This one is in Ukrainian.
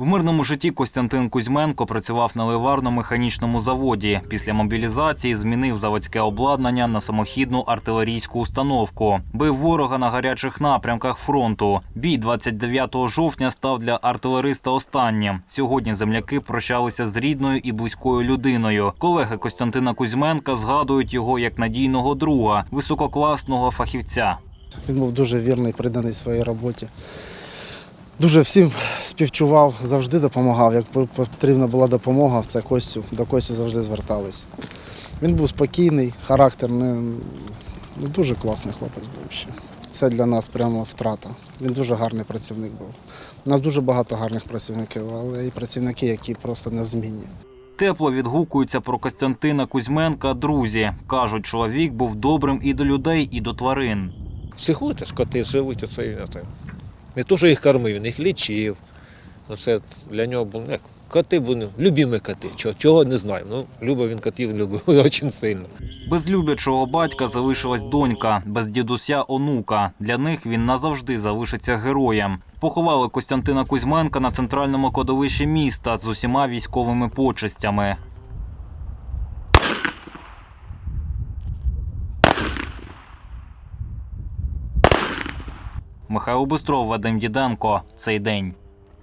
В мирному житті Костянтин Кузьменко працював на ливарно-механічному заводі. Після мобілізації змінив заводське обладнання на самохідну артилерійську установку. Бив ворога на гарячих напрямках фронту. Бій 29 жовтня став для артилериста останнім. Сьогодні земляки прощалися з рідною і близькою людиною. Колеги Костянтина Кузьменка згадують його як надійного друга, висококласного фахівця. Він був дуже вірний, приданий своїй роботі. Дуже всім співчував, завжди допомагав. Як потрібна була допомога, в це Костю, до Кості завжди звертались. Він був спокійний, характерний, ну, дуже класний хлопець був ще. Це для нас прямо втрата. Він дуже гарний працівник був. У нас дуже багато гарних працівників, але і працівники, які просто незмінні. Тепло відгукуються про Костянтина Кузьменка друзі. Кажуть, чоловік був добрим і до людей, і до тварин. В цеху теж коти живуть, оце. Не то, що їх кормив, він їх лічив. Оце для нього було як коти були, любимі коти. Чого, чого не знаю. Ну, любив він котів, любив дуже сильно. Без люблячого батька залишилась донька, без дідуся онука. Для них він назавжди залишиться героєм. Поховали Костянтина Кузьменка на центральному кладовищі міста з усіма військовими почестями. Михайло Бистров, Вадим Діденко. Цей день.